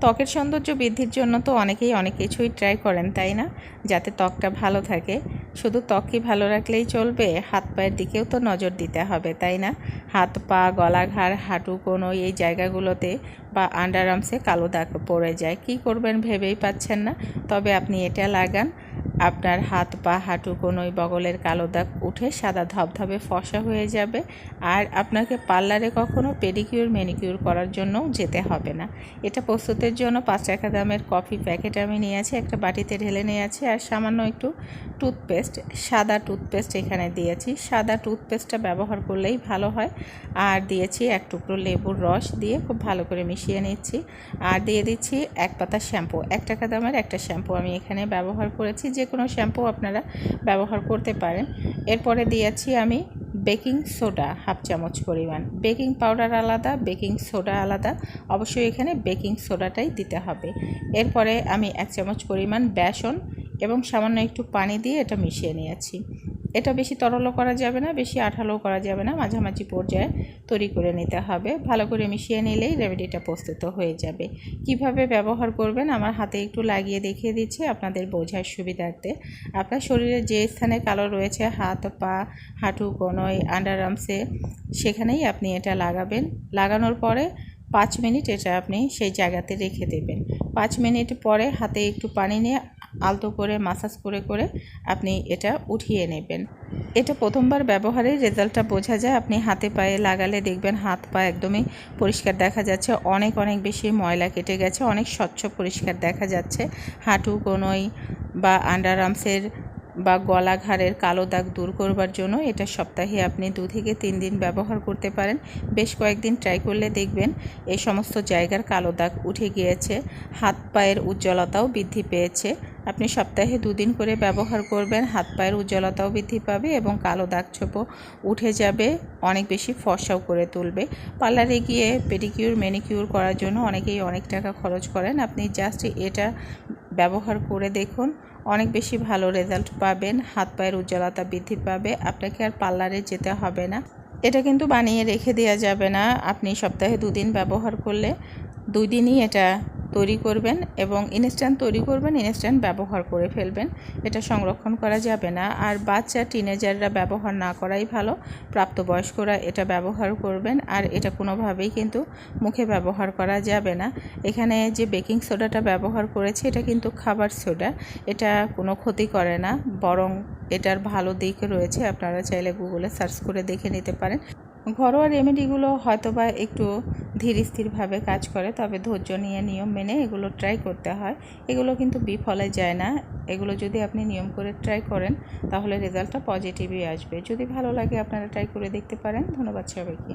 ত্বকের সৌন্দর্য বৃদ্ধির জন্য তো অনেকেই অনেক কিছুই ট্রাই করেন, তাই না? যাতে ত্বকটা ভালো থাকে। শুধু ত্বককে ভালো রাখলেই চলবে? হাত পায়ের দিকেও তো নজর দিতে হবে, তাই না? হাত পা গলাঘাড় হাঁটু কোনো এই জায়গাগুলোতে বা আন্ডার আন্ডারআর্মসে কালো দাগ পড়ে যায়। কি করবেন ভেবেই পাচ্ছেন না। তবে আপনি এটা লাগান। আপনার হাত পা, হাঁটু কোনোই বগলের কালো দাগ উঠে সাদা ধবধবে ফসা হয়ে যাবে। আর আপনাকে পার্লারে কখনো পেডিকিউর ম্যানিকিউর করার জন্যও যেতে হবে না। এটা প্রস্তুতের জন্য পাঁচ টাকা দামের কফি প্যাকেট আমি নিয়েছি একটা বাটিতে ঢেলে নিয়েছি আর সামান্য একটু টুথপেস্ট, সাদা টুথপেস্ট এখানে দিয়েছি। সাদা টুথপেস্টটা ব্যবহার করলেই ভালো হয়। আর দিয়েছি এক টুকরো লেবুর রস দিয়ে খুব ভালো করে মিশিয়ে নিচ্ছি। আর দিয়ে দিচ্ছি এক পাতা শ্যাম্পু, এক টাকা দামের একটা শ্যাম্পু আমি এখানে ব্যবহার করেছি, যে কোনো শ্যাম্পু আপনারা ব্যবহার করতে পারেন। এরপরে দিয়েছি আমি বেকিং সোডা হাফ চামচ পরিমাণ। বেকিং পাউডার আলাদা, বেকিং সোডা আলাদা। অবশ্যই এখানে বেকিং সোডাটাই দিতে হবে। এরপরে আমি এক চামচ পরিমাণ বেসন এবং সামান্য একটু পানি দিয়ে এটা মিশিয়ে নিয়েছি। এটা বেশি তরলও করা যাবে না, বেশি আঠালোও করা যাবে না, মাঝামাঝি পর্যায়ে তৈরি করে নিতে হবে। ভালো করে মিশিয়ে নিলেই রেমেডিটা প্রস্তুত হয়ে যাবে। কীভাবে ব্যবহার করবেন আমার হাতে একটু লাগিয়ে দেখিয়ে দিচ্ছি আপনাদের বোঝার সুবিধার্থে। আপনার শরীরে যে স্থানে কালো রয়েছে, হাত, পা, হাঁটু, কোনোয় আন্ডার আর্মসে সেখানেই আপনি এটা লাগাবেন। লাগানোর পরে পাঁচ মিনিট এটা আপনি সেই জায়গাতে রেখে দেবেন। পাঁচ মিনিট পরে হাতে একটু পানি নিয়ে আলতো করে মাসাজ করে করে আপনি এটা উঠিয়ে নেবেন। এটা প্রথমবার ব্যবহারে রেজাল্টটা বোঝা যায়। আপনি হাতে পায়ে লাগালে দেখবেন হাত পা একদমই পরিষ্কার দেখা যাচ্ছে। অনেক অনেক বেশি ময়লা কেটে গেছে, অনেক স্বচ্ছ পরিষ্কার দেখা যাচ্ছে। হাঁটু কোনোই বা আন্ডার আর্মসের বা গলা ঘাড়ের কালো দাগ দূর করবার জন্য এটা সপ্তাহে আপনি দু থেকে তিন দিন ব্যবহার করতে পারেন। বেশ কয়েকদিন ট্রাই করলে দেখবেন এই সমস্ত জায়গার কালো দাগ উঠে গিয়েছে, হাত পায়ের উজ্জ্বলতাও বৃদ্ধি পেয়েছে। আপনি সপ্তাহে দুদিন করে ব্যবহার করবেন, হাত পায়ের উজ্জ্বলতাও বৃদ্ধি পাবে এবং কালো দাগ ছোপও উঠে যাবে, অনেক বেশি ফর্সাও করে তুলবে। পার্লারে গিয়ে পেডিকিউর ম্যানিকিউর করার জন্য অনেকেই অনেক টাকা খরচ করেন। আপনি জাস্ট এটা ব্যবহার করে দেখুন। অনেক বেশি ভালো রেজাল্ট পাবেন, হাত পায়ের উজ্জ্বলতা বৃদ্ধি পাবে, আপনাকে আর পার্লারে যেতে হবে না। এটা কিন্তু বানিয়ে রেখে দেওয়া যাবে না। আপনি সপ্তাহে দুদিন ব্যবহার করলে, দুই দিনই এটা তৈরি করবেন এবং ইনস্ট্যান্ট তৈরি করবেন, ইনস্ট্যান্ট ব্যবহার করে ফেলবেন। এটা সংরক্ষণ করা যাবে না। আর বাচ্চা, টিনেজাররা ব্যবহার না করাই ভালো। প্রাপ্তবয়স্করা এটা ব্যবহার করবেন। আর এটা কোনোভাবেই কিন্তু মুখে ব্যবহার করা যাবে না। এখানে যে বেকিং সোডাটা ব্যবহার করেছি, এটা কিন্তু খাবার সোডা। এটা কোনো ক্ষতি করে না। বরং এটার ভালো দিক রয়েছে। আপনারা চাইলে গুগলে সার্চ করে দেখে নিতে পারেন। ঘরোয়া রেমেডিগুলো হয়তো বা একটু ধীর স্থিরভাবে কাজ করে, তবে ধৈর্য নিয়ে নিয়ম মেনে এগুলো ট্রাই করতে হয়। এগুলো কিন্তু বিফলে যায় না। এগুলো যদি আপনি নিয়ম করে ট্রাই করেন, তাহলে রেজাল্টটা পজিটিভই আসবে। যদি ভালো লাগে আপনারা ট্রাই করে দেখতে পারেন। ধন্যবাদ সবাইকে।